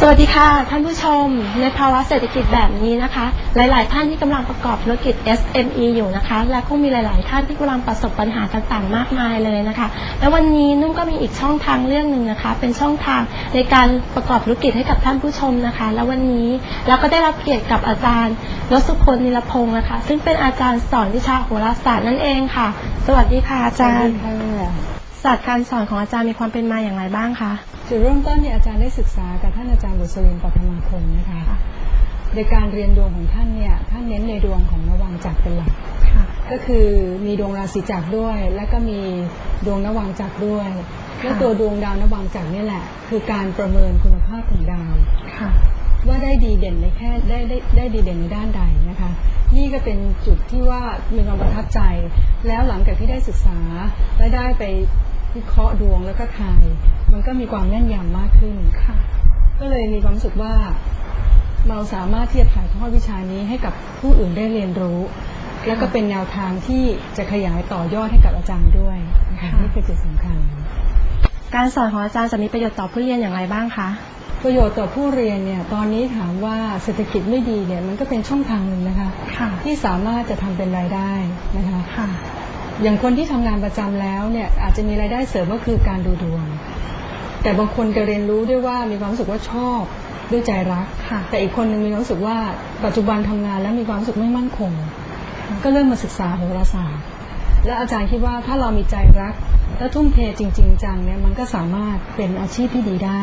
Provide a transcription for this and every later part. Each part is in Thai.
สวัสดีค่ะท่านผู้ชม ในภาวะเศรษฐกิจแบบนี้นะคะ หลาย ๆ ท่านที่กำลังประกอบธุรกิจ SME อยู่นะคะ และคงมีหลาย ๆ ท่านที่กำลังประสบปัญหาต่าง ๆ มากมายเลยนะคะ และวันนี้นุ่มก็มีอีกช่องทางเรื่องหนึ่งนะคะ เป็นช่องทางในการประกอบธุรกิจให้กับท่านผู้ชมนะคะ และวันนี้เราก็ได้รับเกียรติกับอาจารย์รสสุพลนิรพงศ์นะคะ ซึ่งเป็นอาจารย์สอนวิชาโหราศาสตร์นั่นเองค่ะ สวัสดีค่ะอาจารย์ศาสตร์การสอนของอาจารย์มีความเป็นมาอย่างไรบ้างคะ จุดเริ่มต้นเนี่ยอาจารย์ได้ศึกษากับท่านอาจารย์บุษรินทร์ปัทมาคมนะคะในการเรียนดวงของท่านเนี่ยท่านเน้นในดวงของนวังจักรเป็นหลักค่ะก็คือมีดวงราศีจักรด้วย และก็มีดวงนวังจักรด้วยและตัวดวงดาวนวังจักรนี่แหละ คือการประเมินคุณภาพของดาวค่ะว่าได้ดีเด่นในแค่ได้ได้ได้ดีเด่นในด้านใดนะคะ นี่ก็เป็นจุดที่ว่ามีความประทับใจ แล้วหลังจากที่ได้ศึกษาและได้ไป วิเคราะห์ดวงแล้วก็ทาย มันก็มีความแม่นยำมากขึ้นค่ะ ก็เลยมีความรู้สึกว่า เราสามารถที่จะถ่ายทอดวิชานี้ให้กับผู้อื่นได้เรียนรู้ แล้วก็เป็นแนวทางที่จะขยายต่อยอดให้กับอาจารย์ด้วยนะคะค่ะนี่คือจุดสำคัญ การสอนของอาจารย์จะมีประโยชน์ต่อผู้เรียนอย่างไรบ้างคะประโยชน์ต่อผู้เรียนเนี่ยตอนนี้ถามว่าเศรษฐกิจไม่ดีเนี่ยมันก็เป็นช่องทางหนึ่งนะคะค่ะที่สามารถจะทำเป็นรายได้นะคะค่ะ อย่างคนที่ทำงานประจำแล้วเนี่ยอาจจะมีรายได้เสริมก็คือการดูดวง แต่บางคนจะเรียนรู้ด้วยว่ามีความรู้สึกว่าชอบด้วยใจรักค่ะแต่อีกคนหนึงมีความรู้สึกว่าปัจจุบันทำงานแล้วมีความรู้สึกไม่มั่นคง ก็เริ่มมาศึกษาโหราศาสตร์และอาจารย์คิดว่าถ้าเรามีใจรัก และทุ่มเทจริง ๆ จังเนี่ยมันก็สามารถเป็นอาชีพที่ดีได้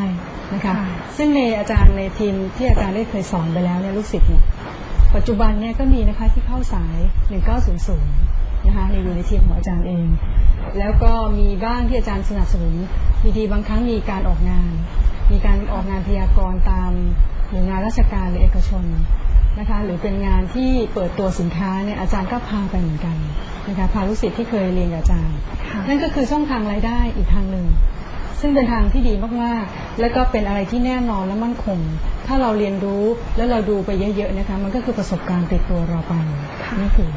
นะคะค่ะซึ่งในอาจารย์ในทีมที่อาจารย์ได้เคยสอนไปแล้วเนี่ยลูกศิษย์เนี่ยปัจจุบันเนี่ยก็มีนะคะที่เข้าสาย 1900 นะคะในอยู่ในทีมของอาจารย์เอง แล้วก็มีบ้างที่อาจารย์สนับสนุนมีดีบางครั้งมีการออกงาน มีการออกงานพยากรณ์ตามหน่วยงานราชการหรือเอกชนนะคะหรือเป็นงานที่เปิดตัวสินค้าเนี่ยอาจารย์ก็พาไปเหมือนกันนะคะพาลูกศิษย์ที่เคยเรียนกับอาจารย์ค่ะนั่นก็คือช่องทางรายได้อีกทางหนึ่ง ซึ่งเป็นทางที่ดีมากๆ แล้วก็เป็นอะไรที่แน่นอนและมั่นคง ถ้าเราเรียนรู้แล้วเราดูไปเยอะๆนะคะมันก็คือประสบการณ์ติดตัวเราไปนี่คือ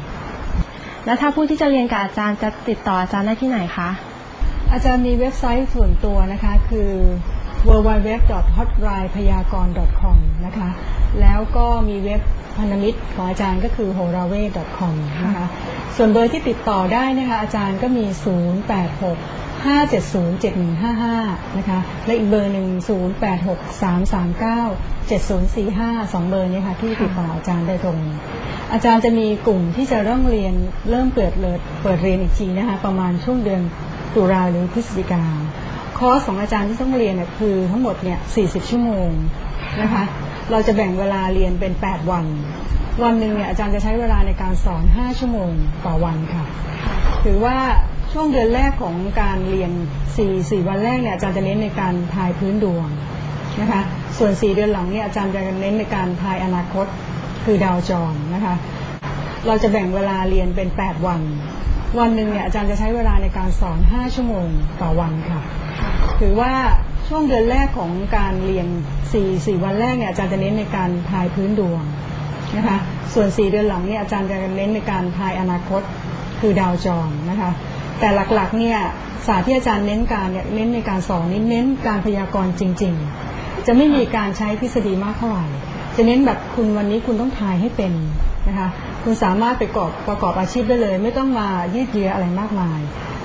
แล้วถ้าผู้ที่จะเรียนกับอาจารย์จะติดต่ออาจารย์ได้ที่ไหนคะ อาจารย์มีเว็บไซต์ส่วนตัวนะคะคือ www.hotlinepayakon.com นะคะ แล้วก็มีเว็บพันธมิตรของอาจารย์ก็คือ h o r a w e c o m นะคะ ส่วนเบอร์ที่ติดต่อได้นะคะอาจารย์ก็มี 086 570 7155 นะคะ และอีกเบอร์หนึ่ง086 339 7045สองเบอร์นี้ค่ะที่ติดต่ออาจารย์ได้ตรง อาจารย์จะมีกลุ่มที่จะเริ่มเรียนเริ่มเปิดเลยเปิดเรียนอีกทีนะคะ ประมาณช่วงเดือนตุลาหรือพฤศจิกาคอร์สของอาจารย์ที่ต้องเรียนเนี่ยคือทั้งหมดเนี่ย 40 ชั่วโมงนะคะ เราจะแบ่งเวลาเรียนเป็น 8 วัน วันหนึ่งเนี่ยอาจารย์จะใช้เวลาในการสอน 5 ชั่วโมงต่อวันค่ะ ถือว่า ช่วงเดือนแรกของการเรียน4 4วันแรกเนี่ยอาจารย์จะเน้นในการทายพื้นดวงนะคะส่วน4เดือนหลังเนี่ยอาจารย์จะเน้นในการทายอนาคตคือดาวจรนะคะ เราจะแบ่งเวลาเรียนเป็น 8 วัน วันหนึ่งเนี่ยอาจารย์จะใช้เวลาในการสอน 5 ชั่วโมงต่อวันค่ะถือว่าช่วงเดือนแรกของการเรียน4 4วันแรกเนี่ยอาจารย์จะเน้นในการทายพื้นดวงนะคะส่วน 4 เดือนหลังเนี่ยอาจารย์จะเน้นในการทายอนาคตคือดาวจรนะคะ แต่หลักๆเนี่ยศาสตร์ที่อาจารย์เน้นการเนี่ยเน้นในการสอนนี่เน้นการพยากรณ์จริง ๆ จะไม่มีการใช้ทฤษฎีมากเท่าไหร่จะเน้นแบบคุณวันนี้คุณต้องทายให้เป็นนะคะคุณสามารถไปประกอบประกอบอาชีพได้เลย ไม่ต้องมายืดเยื้ออะไรมากมาย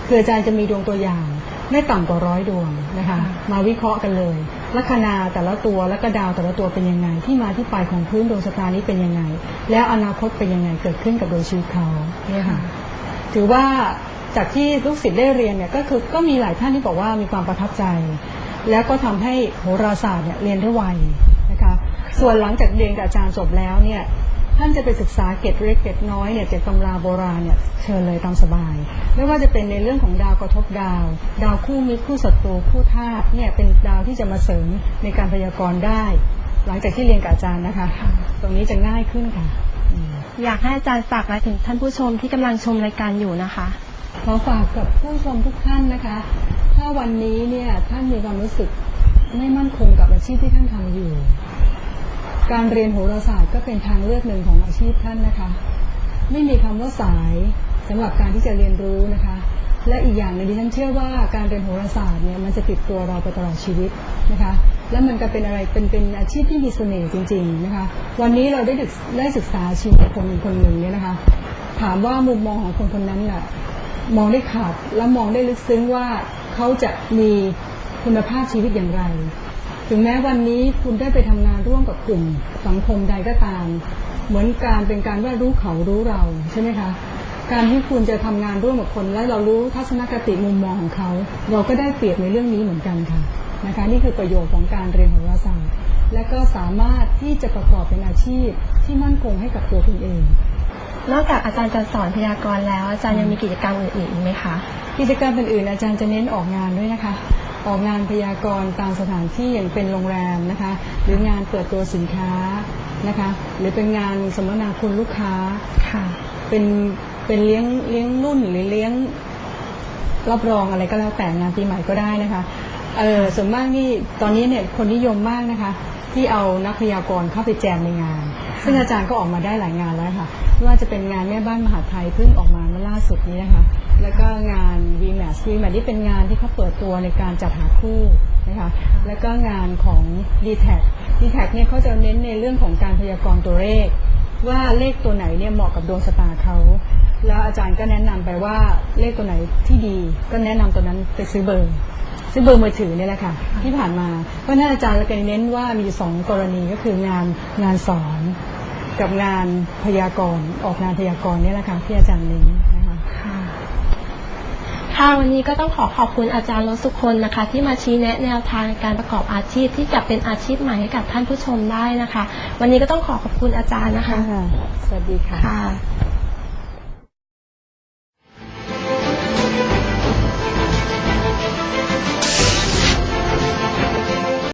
คืออาจารย์จะมีดวงตัวอย่างไม่ต่ำกว่าร้อยดวงนะคะมาวิเคราะห์กันเลยลัคนาแต่ละตัวและก็ดาวแต่ละตัวเป็นยังไง ที่มาที่ไปของพื้นดวงชะตานี้เป็นยังไง แล้วอนาคตเป็นยังไงเกิดขึ้นกับดวงชีวิตเขาเนี่ยค่ะถือว่า จากที่ลูกศิษย์ได้เรียนเนี่ยก็คือก็มีหลายท่านที่บอกว่ามีความประทับใจ แล้วก็ทำให้โหราศาสตร์เนี่ยเรียนได้ไวนะคะส่วนหลังจากเรียนกับอาจารย์จบแล้วเนี่ยท่านจะไปศึกษาเกตเล็กเกตน้อยเนี่ยจากตำราโบราณเนี่ยเชิญเลยตามสบาย ไม่ว่าจะเป็นในเรื่องของดาวกระทบดาว ดาวคู่มิตรคู่ศัตรูคู่ธาตุเนี่ยเป็นดาวที่จะมาเสริมในการพยากรณ์ได้ หลังจากที่เรียนกับอาจารย์นะคะ ตรงนี้จะง่ายขึ้นค่ะ อยากให้อาจารย์ฝากอะไรถึงท่านผู้ชมที่กำลังชมรายการอยู่นะคะ ขอฝากกับผู้ชมทุกท่านนะคะ ถ้าวันนี้เนี่ยท่านมีความรู้สึกไม่มั่นคงกับอาชีพที่ท่านทำอยู่ การเรียนโหราศาสตร์ก็เป็นทางเลือกหนึ่งของอาชีพท่านนะคะ ไม่มีคำว่าสายสำหรับการที่จะเรียนรู้นะคะ และอีกอย่างหนึงดิฉันเชื่อว่าการเรียนโหราศาสตร์เนี่ยมันจะติดตัวเราไปตลอดชีวิตนะคะ และมันก็เป็นอะไรเป็นเป็นอาชีพที่มีเสน่ห์จริง ๆนะคะ วันนี้เราได้ศึกได้ศึกษาชีวิตคนคนหนึ่งเนี่ยนะคะ ถามว่ามุมมองของคนคนนั้นน่ะ มองได้ขาดและมองได้ลึกซึ้งว่าเขาจะมีคุณภาพชีวิตอย่างไร ถึงแม้วันนี้คุณได้ไปทำงานร่วมกับกลุ่มสังคมใดก็ตาม เหมือนการเป็นการว่ารู้เขารู้เราใช่ไหมคะการที่คุณจะทำงานร่วมกับคนและเรารู้ทัศนคติมุมมองของเขา เราก็ได้เปรียบในเรื่องนี้เหมือนกันค่ะนะคะ นี่คือประโยชน์ของการเรียนโหราศาสตร์และก็สามารถที่จะประกอบเป็นอาชีพที่มั่นคงให้กับตัวคุณเอง นอกจากอาจารย์จะสอนพยากรณ์แล้ว อาจารย์ยังมีกิจกรรมอื่นๆอีกไหมคะ กิจกรรมอื่นๆอาจารย์จะเน้นออกงานด้วยนะคะ ออกงานพยากรณ์ตามสถานที่อย่างเป็นโรงแรมนะคะ หรืองานเปิดตัวสินค้านะคะ หรือเป็นงานสมนาคุณลูกค้าค่ะเป็นเป็นเลี้ยงเลี้ยงรุ่นหรือเลี้ยงรับรองอะไรก็แล้วแต่งานปีใหม่ก็ได้นะคะเออส่วนมากนี่ตอนนี้เนี่ยคนนิยมมากนะคะ ที่เอานักพยากรณ์เข้าไปแจมในงาน ซึ่งอาจารย์ก็ออกมาได้หลายงานแล้วค่ะ ไม่ว่าจะเป็นงานแม่บ้านมหาไทยเพิ่งออกมาเมื่อล่าสุดนี้นะคะ แล้วก็งาน v m a t v m a t ที่เป็นงานที่เขาเปิดตัวในการจัดหาคู่นะคะ แล้วก็งานของ d t แท d t แทเนี่ยเขาจะเน้นในเรื่องของการพยากรณ์ตัวเลข ว่าเลขตัวไหนเนี่ยเหมาะกับดวงชะตาเขาแล้วอาจารย์ก็แนะนำไปว่าเลขตัวไหนที่ดี ก็แนะนำตัวนั้นไปซื้อเบอร์ซื้อเบอร์มือถือเนี่ยแหละค่ะที่ผ่านมาเพราะฉะนั้นอาจารย์จะเน้นว่ามีสองกรณีก็คืองานงานสอน กับงานพยากรณ์ออกงานพยากรณ์เนี่ยแหละค่ะที่อาจารย์เน้นนะคะค่ะค่ะวันนี้ก็ต้องขอขอบคุณอาจารย์รสุคนนะคะ ที่มาชี้แนะแนวทางในการประกอบอาชีพที่จะเป็นอาชีพใหม่ให้กับท่านผู้ชมได้นะคะ วันนี้ก็ต้องขอขอบคุณอาจารย์นะคะ สวัสดีค่ะค่ะ